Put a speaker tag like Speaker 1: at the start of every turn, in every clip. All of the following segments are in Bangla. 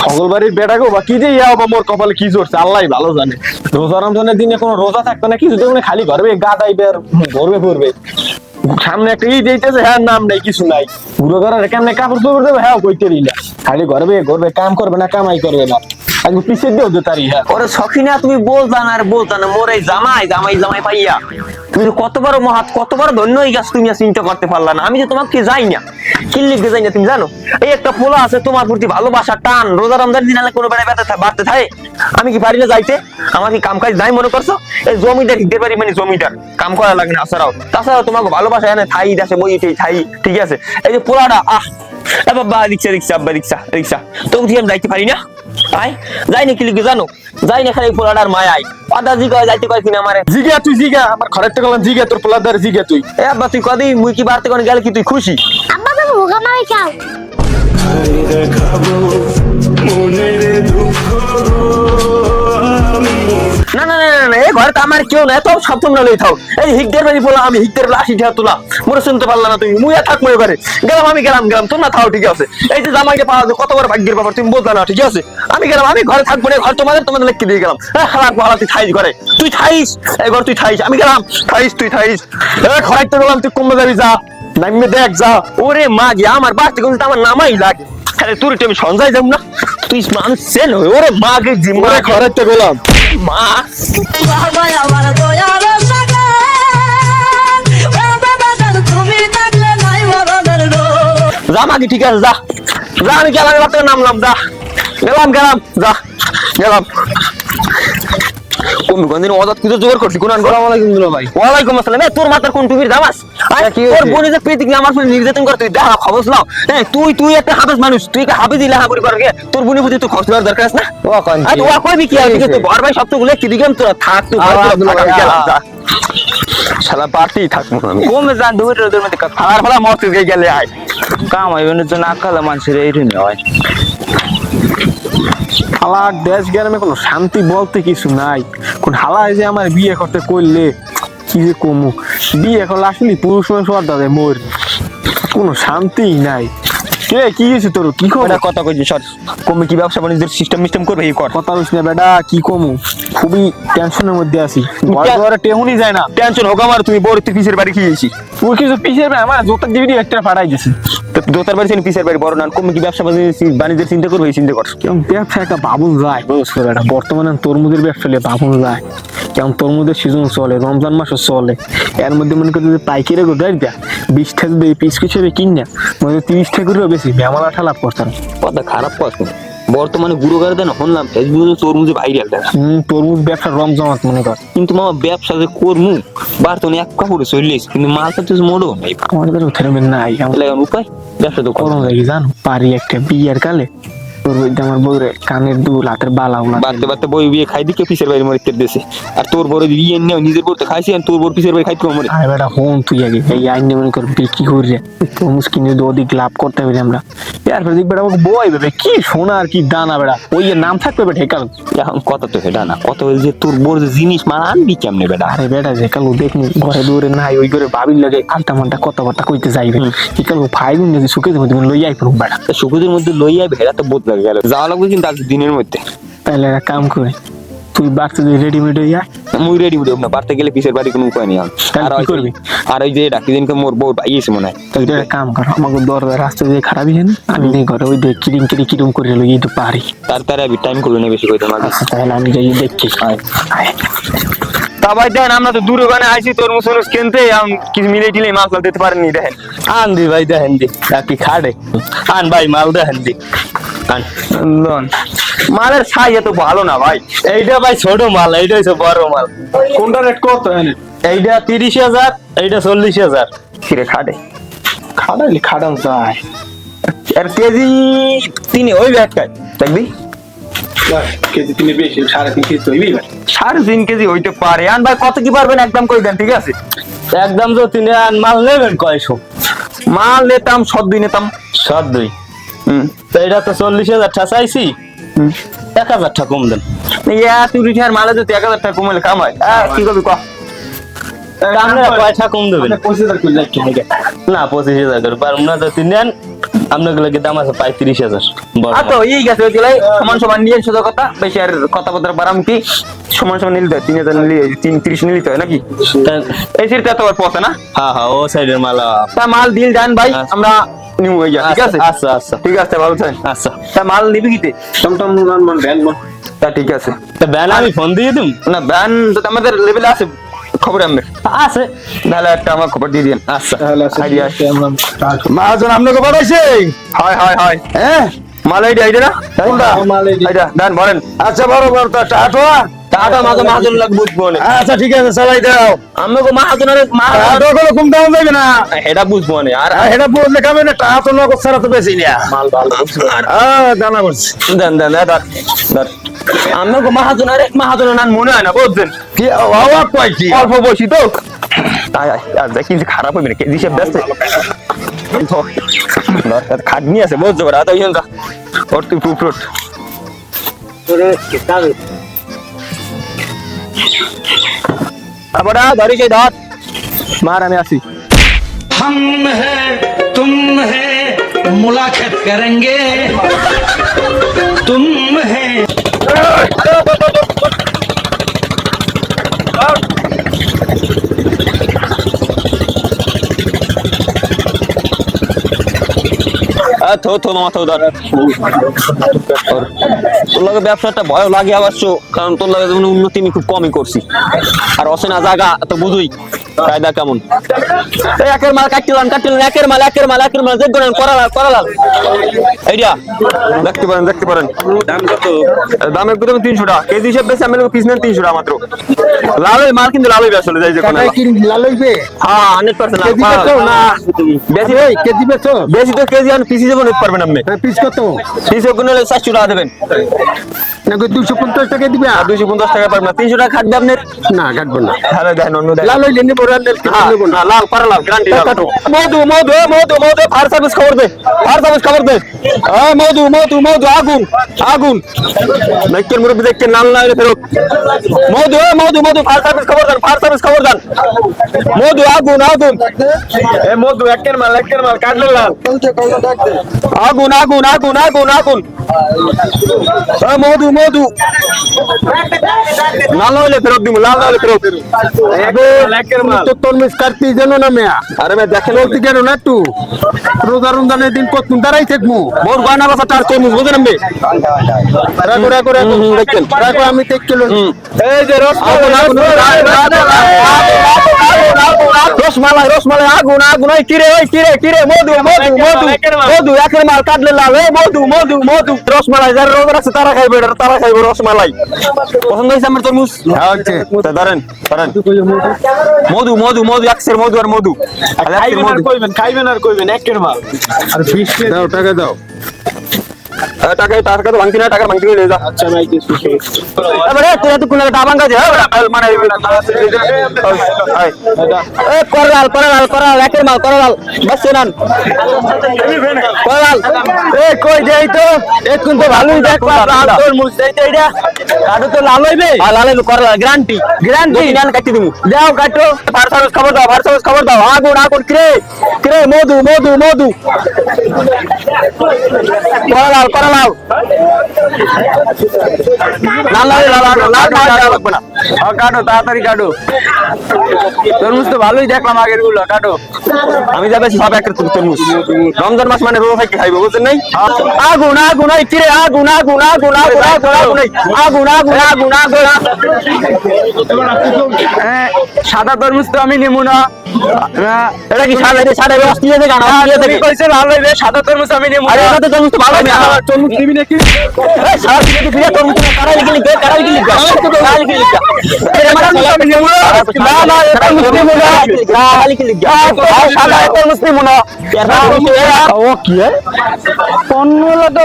Speaker 1: সকল বাড়ির বা কি যে ইয়া বা মোর কপালে কি চড়ছে আল্লাহ ভালো জানে। রোজা রমজানের দিনে কোনো রোজা থাকতো না কিছু দেখুন খালি ঘরবে গাদাইবে আর ভরবে ভরবে সামনে একটা ঈদ এইতেছে হ্যাঁ নাম নাই, কিছু নাই। বুড়ো ঘরের কেমনে কাপড় চোপড় দেবে? হ্যাঁ কইতে না খালি ঘরবে ঘরবে, কাম করবে না, কামাই করবে না। আজকে পিছিয়ে দিও হ্যাঁ।
Speaker 2: ওরে সখিনা তুমি বলতা না, আর বলতা না, মোর জামাই জামাই জামাই পাইয়া। তুমি মহাত ধন্য তুমি চিন্তা করতে পারলা না। আমি যে তোমাকে যাই না। যাই না, তুমি জানো? এই একটা পোলা আছে, তোমার প্রতি ভালোবাসা টান। রোজা রমজান দিন কোনো বাড়তে থাকে। আমি কি পারি না যাইতে? আমার কি কাম কাজ নাই মনে করছ? এই জমিদার হিতে পারি মানে জমিদার। কাম করা লাগে না, তাছাড়াও। তাছাড়াও তোমাকে ভালোবাসা এনে থাই দেশে বই থাই, ঠিক আছে? এই যে পোলাটা, আহ! বাবা রিক্সা রিক্সা রিক্সা রিক্সা তো আমি যাইতে পারি না? আয় যাই নাকি লিখে জানো? যাই না খালি পোলাটার মায়াই। আদা পাদা জিগা যাইতে পারছি না আমারে
Speaker 1: জিগা তুই জিগা। আমার ঘরের থেকে জিগা তোর পোলাদার জিগা তুই।
Speaker 2: এ আব্বা তুই কদি মুই কি বাড়তে কোন গেল কি তুই খুশি?
Speaker 3: আব্বা তুমি ভোগা মারি খাও।
Speaker 2: না না না না, ঘরে তো আমার কেউ নাই তো সব তোমরা লই থাও। এই হিকদের বাড়ি বলা আমি হিকদের বেলা আসি তোলা মোরে শুনতে পারলা না তুমি মুই আর থাকব এবারে গেলাম আমি গেলাম গেলাম তোমরা থাও ঠিক আছে। এই যে পাওয়া কত বড় ভাগ্যের ব্যাপার তুমি না ঠিক আছে? আমি গেলাম আমি ঘরে থাকব না ঘর তোমাদের তোমাদের দিয়ে গেলাম। তুই থাইস ঘরে। তুই থাইস এই ঘর তুই থাইস আমি গেলাম থাইস তুই থাইস।
Speaker 1: এ ঘরে তো গেলাম তুই কমে যাবি যা নামে দেখ যা।
Speaker 2: ওরে মা গিয়া আমার বাড়তে কিন্তু আমার নামাই লাগে। আরে আমি সঞ্জয় যাব না? তুই মানুষ সেন ওরে মা গে জিম্মা
Speaker 1: ওরে ঘরে তো গেলাম।
Speaker 2: মা
Speaker 4: বাবা আমার দয়ার
Speaker 2: যা মাগি ঠিক আছে যা। যা আমি গেলাম এবার তোর নামলাম যা। গেলাম গেলাম যা। গেলাম। কোন কোন দিন অজাত কিছু জোগাড় করছি কোন আলাইকুম দুলা ভাই। ওয়ালাইকুম আসসালাম। তোর মাথার কোন টুপির দাম আছে? তোর
Speaker 1: হয়েছে?
Speaker 2: যে পেতে আমার সাথে নির্যাতন করে তুই দেখা খবর নাও হ্যাঁ তুই তুই একটা হাবেস মানুষ তুই কি হাবি দিলে হাবুরি করবে তোর বোনের প্রতি তুই খরচ দেওয়ার দরকার আছে না?
Speaker 1: ও কন
Speaker 2: আর ও কইবি কি আর তুই
Speaker 1: হয়েছে?
Speaker 2: ভাই সব তো গুলো কি দিলাম তোরা থাক তুই ঘরে
Speaker 1: আবার
Speaker 2: তোরা থাক, আমি
Speaker 1: দুলা ভাই,
Speaker 2: গেলাম,
Speaker 1: আ-
Speaker 2: যা। শালা পার্টি থাকব আমি। কমে যান দুই রোদের মধ্যে খাওয়ার ফলা মস্ত গেলে আয়।
Speaker 5: কাম হইবে তো না খালে মানুষের হয়।
Speaker 1: হালাক দেশ গ্রামে কোনো শান্তি বলতে কিছু নাই। কোন হালা এই যে আমার বিয়ে করতে করলে কি যে কমু? বিয়ে করলে আসলে পুরুষ মানুষ হওয়ার দাদা মোর কোনো শান্তিই নাই। কে কি হয়েছে তোর? কি খবর?
Speaker 2: কথা কইছিস সর। কমে কি ব্যবসা বাণিজ্যের সিস্টেম মিস্টেম করবে এই কর?
Speaker 1: কথা কইছিস না বেটা কি কমু? খুবই টেনশনের মধ্যে আছি। ঘর টেহুনি যায় না।
Speaker 2: টেনশন হোক আমার তুমি বড় তুই পিসের বাড়ি খেয়েছি
Speaker 1: তুই কিছু পিছিয়ে আমার জোতার দিবি একটা ফাটাই গেছে
Speaker 2: দোতার বাড়ি পিসের বাড়ি বড় নান কমে কি ব্যবসা বাণিজ্যের চিন্তা করবে এই চিন্তা কর।
Speaker 1: কেমন ব্যবসা একটা বাবুল যায় বুঝছ? বেটা বর্তমানে তরমুজের ব্যবসা নিয়ে বাবুল যায়। কেমন তরমুজের সিজন চলে রমজান মাসও চলে। এর মধ্যে মনে করি পাইকারি করে গাড়ি দেয় বিশ টাকা দিয়ে পিস হিসেবে কিন না মনে তিরিশ টাকা করেও বেশি মেমালা ঠালাপ করতাম।
Speaker 2: খারাপ কথা বর্তমানে গুরু করে দেন শুনলাম ফেসবুকে তরমুজে ভাইরাল দেন
Speaker 1: হম তরমুজ ব্যবসা রমজমাত মনে কর।
Speaker 2: কিন্তু মামা ব্যবসা যে করমু বার্তনে এক কাপড়ে চলিস কিন্তু মালটা তো মোড়ো নাই
Speaker 1: আমাদের কাছে উঠে নাই আমার
Speaker 2: উপায়? ব্যবসা তো করো।
Speaker 1: জানো পারি একটা বিয়ের কালে তোর বইতে আমার বউরে কানের দুল হাতের বালা উলা
Speaker 2: বাড়তে বাড়তে বই বিয়ে খাই দিকে পিসের বাড়ি মরে কেটে দিয়েছে আর তোর বড় বিয়ে নিয়ে নিজের বলতে খাইছি আর তোর বড় পিসের বাড়ি খাইতে মরে।
Speaker 1: আরে বেটা হন তুই আগে। এই আইন মনে কর বিক্রি করে কিনে তো অধিক লাভ করতে পারি আমরা। এরপর দেখ বেটা আমাকে বই বেবে কি সোনা আর কি দানা বেটা। ওই নাম থাকবে বেটা হেকাল।
Speaker 2: এখন কথা তো সেটা না কথা বল যে তোর বড় যে জিনিস মানে আনবি কেমনে বেটা?
Speaker 1: আরে বেটা হেকাল দেখনি ঘরে দৌড়ে নাই ওই করে ভাবির লাগে আলটা মালটা কথাবার্তা কইতে যাইবে। হেকাল ফাইল যদি সুখে দেবো তুমি লই আই বেটা।
Speaker 2: সুখদের মধ্যে লইয়া ভেড়া তো বদলে গেল। যাওয়া লাগবে কিন্তু আজ দিনের মধ্যে।
Speaker 1: তাহলে একটা কাম করে তুই বাচ্চা যদি রেডিমেড হয়ে যা।
Speaker 2: মুই রেডি উঠে না বাড়তে গেলে পিসের বাড়ি কোনো উপায় নেই আর।
Speaker 1: কি করবি?
Speaker 2: আর ওই যে ডাকি দিনকে মোর বউ এসে মনে হয়।
Speaker 1: তুই একটা কাম কর আমাকে দরজা রাস্তা দিয়ে খারাপ হয়ে? না আমি নেই ঘরে ওই দেখ কিরিম কিরি কিরম করে লই একটু পারি।
Speaker 2: তার তার আমি টাইম করল না বেশি কইতে মাঝে
Speaker 1: আচ্ছা তাহলে আমি যাই দেখছি।
Speaker 2: তা ভাই দেখেন আমরা তো দূরে ওখানে আইছি তরমুজ তরমুজ কিনতে কিছু মিলে টিলে মাল দিতে পারেননি দেখেন।
Speaker 5: আন দি ভাই দেখেন দি কি খাড়ে। আন ভাই মাল দেখেন দি।
Speaker 2: লন। মালের সাই এত ভালো না ভাই।
Speaker 5: এইটা ভাই ছোট মাল এইটা হচ্ছে বড় মাল।
Speaker 1: কোনটা রেট কত
Speaker 5: এইটা তিরিশ হাজার এইটা চল্লিশ হাজার।
Speaker 2: কিরে খাটে।
Speaker 1: খাটাইলে খাটান যায়।
Speaker 2: আর কেজি তিনে ওই ব্যাগটায় দেখবি?
Speaker 1: কেজি তিনে বেশি সাড়ে তিন কেজি তৈরি
Speaker 2: সাড়ে তিন কেজি হইতে পারে। আন ভাই কত কি পারবেন? একদম কই দেন ঠিক আছে?
Speaker 5: একদম তো তিনি আন মাল নেবেন কয়শো?
Speaker 2: মাল নিতাম সদ্দি নিতাম।
Speaker 5: সাত দুই। তো এটা তো চল্লিশ হাজার টাকা চাইছি। এক হাজার টাকা কম দেন।
Speaker 2: ইয়া তুই মালে যদি এক হাজার কমালে কামাই কি করবি ক?
Speaker 5: আপনারা কয়টা কম দেবেন।
Speaker 1: পঁচিশ হাজার করে যাচ্ছে নাকি?
Speaker 5: না পঁচিশ হাজার করে পারুম না যদি নেন আপনার লাগে দাম আছে? পঁয়ত্রিশ হাজার।
Speaker 2: তো এই গেছে ওই সমান সমান নিয়ে সোজা কথা বেশি আর সমান সমান হয় তিন হাজার নিলে তিন ত্রিশ হয় নাকি? এই তো পথে না?
Speaker 5: হ্যাঁ হ্যাঁ ও সাইডের মালা
Speaker 2: তা মাল দিল দেন ভাই
Speaker 5: আচ্ছা।
Speaker 2: আমরা হয়ে ঠিক আছে?
Speaker 5: আচ্ছা আচ্ছা।
Speaker 2: ঠিক আছে ভালো থাকেন।
Speaker 5: আচ্ছা।
Speaker 2: তা মাল নিবি কিতে?
Speaker 1: টমটম মন ভ্যান মন।
Speaker 2: তা ঠিক আছে।
Speaker 5: তা ব্যান আমি ফোন দিয়ে দিম?
Speaker 2: না ব্যান তো আমাদের লেভেলে আছে খবর আমাদের
Speaker 5: আছে।
Speaker 2: তাহলে একটা আমার খবর দিয়ে দিন
Speaker 5: আচ্ছা।
Speaker 1: তাহলে
Speaker 2: আইডিয়া।
Speaker 1: মহাজন আপনাকে পাঠাইছে?
Speaker 2: হয় হয় হয়।
Speaker 1: হ্যাঁ?
Speaker 2: মাল আইডিয়া আইডিয়া না?
Speaker 1: কোনটা? মাল।
Speaker 2: আইডিয়া। দেন বলেন।
Speaker 1: আচ্ছা বড় বড় তো
Speaker 2: মাঝে মাহাজন লাগ বুঝব না।
Speaker 1: আচ্ছা ঠিক আছে চালাই দাও।
Speaker 2: আমাকে মাহাজনের মাহাজন
Speaker 1: টাটো কোনো কম দাম যাবে না।
Speaker 2: এটা বুঝব না। আর
Speaker 1: এটা খাবে না টাটো নগদ ছাড়া তো বেশি না। মাল ভালো হ্যাঁ জানা করছি।
Speaker 2: দেন দেন দেন ধর ধর আমাকে মাহাজনের মাহাজনের নাম মনে হয় না বুঝছেন
Speaker 1: কি অবাক কয় কি?
Speaker 2: অল্প বসি তো। আয় আয় আর দেখি খারাপ হবে না কেজি হিসেব ব্যস্ত? খাটনি আছে বুঝতে পারে আদা ইয়েন ওর তুই প্রুফ রোড बड़ा धरी से दांत। मारा मैं आसी।
Speaker 4: हम है तुम है मुलाकात करेंगे।
Speaker 2: তোর লাগে ব্যবসাটা ভয় লাগে আবার কারণ তোর লগে উন্নতি আমি খুব কমই করছি। আর অচেনা জায়গা তো বুঝুই। কায়দা কেমন? একের মাল কাটছিলাম কাটছিলাম একের মাল একের মাল একের মাল দেখবেন করালাল করালাল এইটা দেখতে পারেন দেখতে পারেন। দাম কত? দাম একদম তিনশো টাকা। কেজি হিসেবে বেশি আমি পিস নেন তিনশো টাকা মাত্র। লাল ওই মাল কিন্তু লাল হইবে আসলে যাই যে কোনো
Speaker 1: কি লাল হইবে
Speaker 2: হ্যাঁ হান্ড্রেড পার্সেন্ট
Speaker 1: না?
Speaker 2: বেশি
Speaker 1: এই কেজি বেচ?
Speaker 2: বেশি তো কেজি আর পিস হিসেবে নিতে পারবেন আপনি।
Speaker 1: পিস কত?
Speaker 2: পিস ওগুলো চারশো টাকা দেবেন।
Speaker 1: না দুশো পঞ্চাশ টাকা দিবে?
Speaker 2: দুইশো পঞ্চাশ টাকা পারবেন না। তিনশো টাকা খাটবে আপনার
Speaker 1: না কাটবো না।
Speaker 2: তাহলে দেখেন অন্য দেখেন
Speaker 1: লাল হইলে নিবো
Speaker 2: হ্যাঁ, না, লাল পারা লাল গ্যারান্টি মধু মধু মধু মধু ফায়ার সার্ভিস খবর দে ফায়ার সার্ভিস খবর দে। এ মধু মধু মধু আগুন আগুন। দেখছেন মুরব্বী দেখছেন নাল না হলে ফেরত। মধু মধু মধু ফায়ার সার্ভিস খবর দেন ফায়ার সার্ভিস খবর দেন। মধু আগুন আগুন।
Speaker 1: এ মধু একের মাল একের মাল কাটলে লাল।
Speaker 2: আগুন আগুন আগুন আগুন আগুন। মধু মধু লাল হলে ফেরত দিব লাল হলে ফেরত
Speaker 1: জানো না মেয়া
Speaker 2: আরে ভাই দেখেন
Speaker 1: বলতে কেন না একটু রোজা রমজানের দিন কত দাঁড়াই থাকব
Speaker 2: মোর গয়না বাসা তার তরমুজ বুঝেন আমি
Speaker 1: রাখো রাখো রাখো
Speaker 2: দেখছেন।
Speaker 1: রাখো আমি তেক কিলো এই যে রস
Speaker 2: আগুন, আগুন, রসমালাই রসমালাই আগুন আগুন ওই কিরে ওই কিরে কিরে মধু মধু মধু মধু একের মাল কাটলে লাল এই মধু মধু মধু। রসমালাই যারা রোগ আছে তারা খাইবে এটা, তারা খাইবে রসমালাই পছন্দ হয়েছে আমার তরমুজ?
Speaker 1: হচ্ছে
Speaker 2: ধরেন ধরেন। মধু মধু মধু একশের মধু আর মধু।
Speaker 1: খাইবেন আর
Speaker 2: মধু।
Speaker 1: কইবেন খাইবেন আর কইবেন একের মাল। আর বিশ দাও টাকা দাও।
Speaker 2: টাকা টাকা তো ভাঙতি না টাকা ভাঙতি নিয়ে যা
Speaker 1: আচ্ছা ভাই কিছু
Speaker 2: এবারে তুই এত কোন ডাবাং কাজে মানে এ করলাল করলাল করলাল একের মাল করলাল বাস নান করলাল
Speaker 1: এ কই যাই তো এখন তো ভালোই দেখ লাল তরমুজ এই তো এটা কাটু তো লাল হইবে
Speaker 2: আর লালে করলাল গ্যারান্টি গ্যারান্টি নান কাটি দিমু
Speaker 1: দাও কাটো
Speaker 2: ফায়ার সার্ভিস খবর দাও ফায়ার সার্ভিস খবর দাও আগুন আগুন কিরে কিরে মধু মধু মধু করলাল করলাল লাল লাল লাল
Speaker 1: হ্যাঁ কাটো তাড়াতাড়ি কাটো। তরমুজ তো ভালোই দেখলাম আগেরগুলো কাটো।
Speaker 2: আমি যাবে সব একটা তরমুজ। রমজান মাস মানে রোজা থেকে খাইবো বুঝছেন নাই? আগুন আগুন এই কিরে আগুন আগুন আগুন আগুন আগুন আগুন আগুন আগুন আগুন আগুন।
Speaker 1: হ্যাঁ, সাদা তরমুজ তো আমি নেব না। হ্যাঁ,
Speaker 2: এটা কি সাদা সাদা অস্ট্রেলিয়া থেকে আনা অস্ট্রেলিয়া থেকে
Speaker 1: কইছে লাল হইবে সাদা তরমুজ আমি
Speaker 2: আরে তরমুজ তো ভালো না
Speaker 1: তরমুজ নিবি নাকি
Speaker 2: সাদা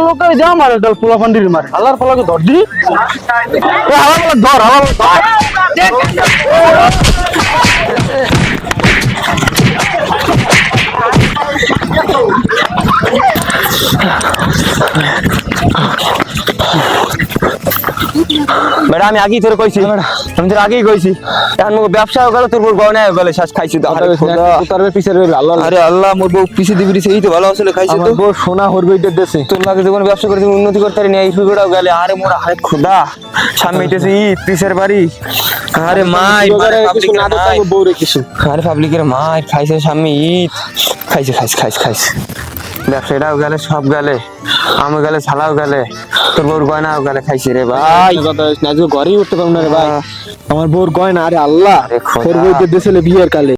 Speaker 1: লোকের যা মারে দল পোলা ফান্ডির মারে আল্লাহর পোলাকে ধর দি
Speaker 2: ধর আমার বেড়া আমি আগেই তোর কইছি। আমি তোর আগেই কইছি। এখন মোর ব্যবসা গেল তোর বউ গয়না গেল শেষ খাইছি তো। আরে
Speaker 1: তার পিছের আল্লাহ
Speaker 2: আরে আল্লাহ মোর বউ পিছে দিবি সেই তো ভালো আসলে খাইছে তো।
Speaker 1: বউ সোনা হরবে দেশে।
Speaker 2: তোর লাগে যখন ব্যবসা করে উন্নতি করতে পারি না এই ফিগোটাও গেলে। আরে মোর আরে খোদা। সামনে হইতেছে ঈদ পিসের বাড়ি। আরে মাই আরে পাবলিকের মাই। খাইছে সামনে ঈদ। খাইছে খাইছে খাইছে খাইছে। ব্যবসায়ীরাও গেলে সব গেলে আমি গেলে ছালাও গেলে তোর বউর গয়নাও গেলে খাইছি রে ভাই।
Speaker 1: কথা ঘরেই উঠতে পারব না রে ভাই। আমার বউর গয়না আরে আল্লাহ দেশে বিয়ের কালে।